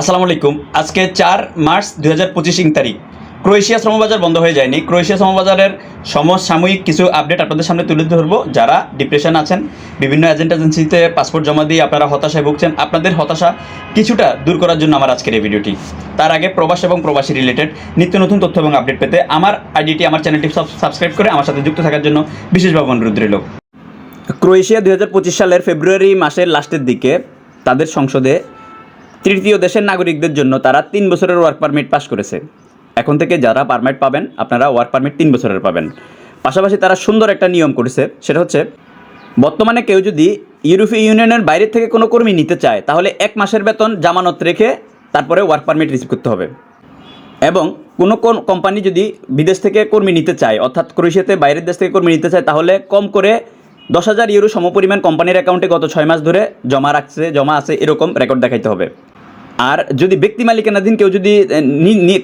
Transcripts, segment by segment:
আসসালামু আলাইকুম। আজকে চার মার্চ দুই হাজার পঁচিশ তারিখ। ক্রোয়েশিয়া শ্রমবাজার বন্ধ হয়ে যায়নি। ক্রোয়েশিয়া শ্রমবাজারের সমসাময়িক কিছু আপডেট আপনাদের সামনে তুলে ধরবো। যারা ডিপ্রেশন আছেন, বিভিন্ন এজেন্ট এজেন্সিতে পাসপোর্ট জমা দিয়ে আপনারা হতাশায় ভুগছেন, আপনাদের হতাশা কিছুটা দূর করার জন্য আমার আজকের এই ভিডিওটি। তার আগে প্রবাস এবং প্রবাসী রিলেটেড নিত্য নতুন তথ্য এবং আপডেট পেতে আমার আইডিটি, আমার চ্যানেলটি সাবস্ক্রাইব করে আমার সাথে যুক্ত থাকার জন্য বিশেষভাবে অনুরোধ রইল। ক্রোয়েশিয়া দু হাজার পঁচিশ সালের ফেব্রুয়ারি মাসের লাস্টের দিকে তাদের সংসদে তৃতীয় দেশের নাগরিকদের জন্য তারা তিন বছরের ওয়ার্ক পারমিট পাস করেছে। এখন থেকে যারা পারমিট পাবেন, আপনারা ওয়ার্ক পারমিট তিন বছরের পাবেন। পাশাপাশি তারা সুন্দর একটা নিয়ম করেছে, সেটা হচ্ছে, বর্তমানে কেউ যদি ইউরোপীয় ইউনিয়নের বাইরে থেকে কোনো কর্মী নিতে চায়, তাহলে এক মাসের বেতন জামানত রেখে তারপরে ওয়ার্ক পারমিট রিসিভ করতে হবে। এবং কোনো কোন কোম্পানি যদি বিদেশ থেকে কর্মী নিতে চায়, অর্থাৎ ক্রোয়েশিয়াতে বাইরের দেশ থেকে কর্মী নিতে চায়, তাহলে কম করে দশ হাজার ইউরো সমপরিমাণ কোম্পানির অ্যাকাউন্টে গত ছয় মাস ধরে জমা রাখছে, জমা আছে, এরকম রেকর্ড দেখাইতে হবে। আর যদি ব্যক্তি মালিকানাধীন কেউ যদি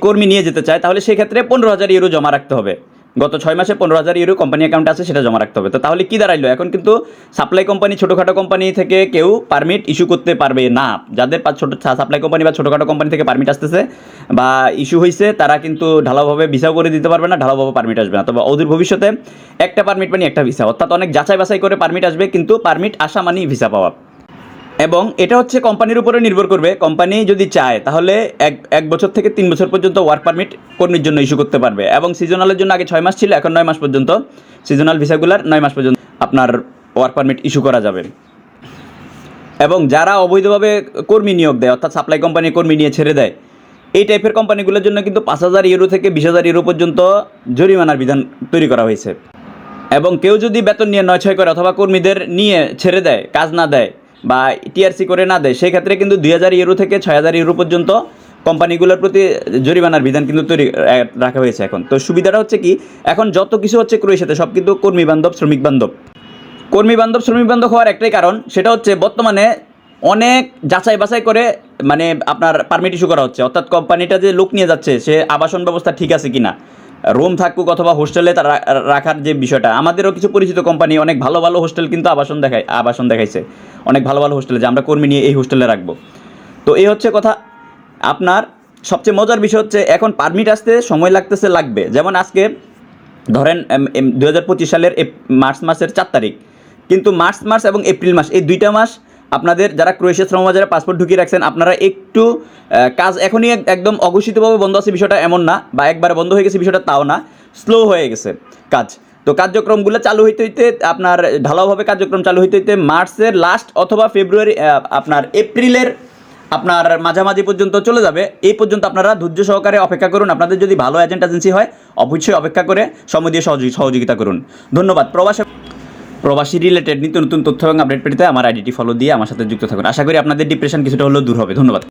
কর্মী নিয়ে যেতে চায়, তাহলে সেক্ষেত্রে পনেরো হাজার ইউরো জমা রাখতে হবে। গত ছয় মাসে পনেরো হাজার ইউরো কোম্পানি অ্যাকাউন্টে আছে, সেটা জমা রাখতে হবে। তো তাহলে কি দাঁড়াইলো? এখন কিন্তু সাপ্লাই কোম্পানি ছোটোখাটো কোম্পানি থেকে কেউ পারমিট ইস্যু করতে পারবে না। যাদের ছোটো সাপ্লাই কোম্পানি বা ছোটোখাটো কোম্পানি থেকে পারমিট আসতেছে বা ইস্যু হয়েছে তারা কিন্তু ঢালাওভাবে ভিসাও করে দিতে পারবে না, ঢালাওভাবে পারমিট আসবে না। তবে অদূর ভবিষ্যতে একটা পারমিট মানে একটা ভিসা। অর্থাৎ অনেক যাচাই বাছাই করে পারমিট আসবে, কিন্তু পারমিট আসা মানেই ভিসা পাওয়া। এবং এটা হচ্ছে কোম্পানির উপরে নির্ভর করবে। কোম্পানি যদি চায়, তাহলে এক এক বছর থেকে তিন বছর পর্যন্ত ওয়ার্ক পারমিট কর্মীর জন্য ইস্যু করতে পারবে। এবং সিজনালের জন্য আগে ছয় মাস ছিল, এখন নয় মাস পর্যন্ত। সিজনাল ভিসাগুলার নয় মাস পর্যন্ত আপনার ওয়ার্ক পারমিট ইস্যু করা যাবে। এবং যারা অবৈধভাবে কর্মী নিয়োগ দেয়, অর্থাৎ সাপ্লাই কোম্পানি কর্মী নিয়ে ছেড়ে দেয়, এই টাইপের কোম্পানিগুলোর জন্য কিন্তু পাঁচ হাজার ইউরো থেকে বিশ হাজার ইউরো পর্যন্ত জরিমানার বিধান তৈরি করা হয়েছে। এবং কেউ যদি বেতন নিয়ে নয় ছয় করে অথবা কর্মীদের নিয়ে ছেড়ে দেয়, কাজ না দেয় বা টিআরসি করে না দেয় সেই ক্ষেত্রে কিন্তু দুই হাজার ইউরো থেকে ছয় হাজার ইউরো পর্যন্ত কোম্পানিগুলোর প্রতি জরিমানার বিধান কিন্তু তৈরি রাখা হয়েছে এখন। তো সুবিধাটা হচ্ছে কি, এখন যত কিছু হচ্ছে ক্রোয়েশিয়াতে, সব কিন্তু কর্মী বান্ধব, শ্রমিক বান্ধব। কর্মী বান্ধব, শ্রমিক বান্ধব হওয়ার একটাই কারণ, সেটা হচ্ছে বর্তমানে অনেক যাচাই বাছাই করে মানে আপনার পারমিট ইস্যু করা হচ্ছে। অর্থাৎ কোম্পানিটা যে লোক নিয়ে যাচ্ছে, সে আবাসন ব্যবস্থা ঠিক আছে কিনা? রুম থাকুক অথবা হোস্টেলে তার রাখার যে বিষয়টা, আমাদেরও কিছু পরিচিত কোম্পানি অনেক ভালো ভালো হোস্টেল কিন্তু আবাসন দেখায়, আবাসন দেখাইছে। অনেক ভালো ভালো হোস্টেলে যে আমরা কর্মী নিয়ে এই হোস্টেলে রাখব। তো এই হচ্ছে কথা। আপনার সবচেয়ে মজার বিষয় হচ্ছে, এখন পারমিট আসতে সময় লাগতেছে, লাগবে। যেমন আজকে ধরেন দু হাজার পঁচিশ সালের মার্চ মাসের চার তারিখ। কিন্তু মার্চ মাস এবং এপ্রিল মাস, এই দুইটা মাস আপনাদের যারা ক্রোয়েশিয়া শ্রমবাজারে পাসপোর্ট ঢুকিয়ে রাখছেন, আপনারা একটু কাজ এখনই এক- একদম অঘোষিতভাবে বন্ধ আছে বিষয়টা এমন না, বা একবারে বন্ধ হয়ে গেছে বিষয়টা তাও না স্লো হয়ে গেছে কাজ। তো কার্যক্রমগুলো চালু হইতে হইতে আপনার ঢালাওভাবে কার্যক্রম চালু হইতে হইতে মার্চের লাস্ট অথবা ফেব্রুয়ারি আপনার এপ্রিলের আপনার মাঝামাঝি পর্যন্ত চলে যাবে। এই পর্যন্ত আপনারা ধৈর্য সহকারে অপেক্ষা করুন। আপনাদের যদি ভালো এজেন্ট এজেন্সি হয়, অবশ্যই অপেক্ষা করে সময় দিয়ে সহযোগিতা করুন। ধন্যবাদ। প্রবাসে প্রবাসী রিলেটেড নিত্য নতুন তথ্য এবং আপডেট পেতে আমার আইডিটি ফলো দিয়ে আমার সাথে যুক্ত থাকুন। আশা করি আপনাদের ডিপ্রেশন কিছুটা হলেও দূর হবে। ধন্যবাদ।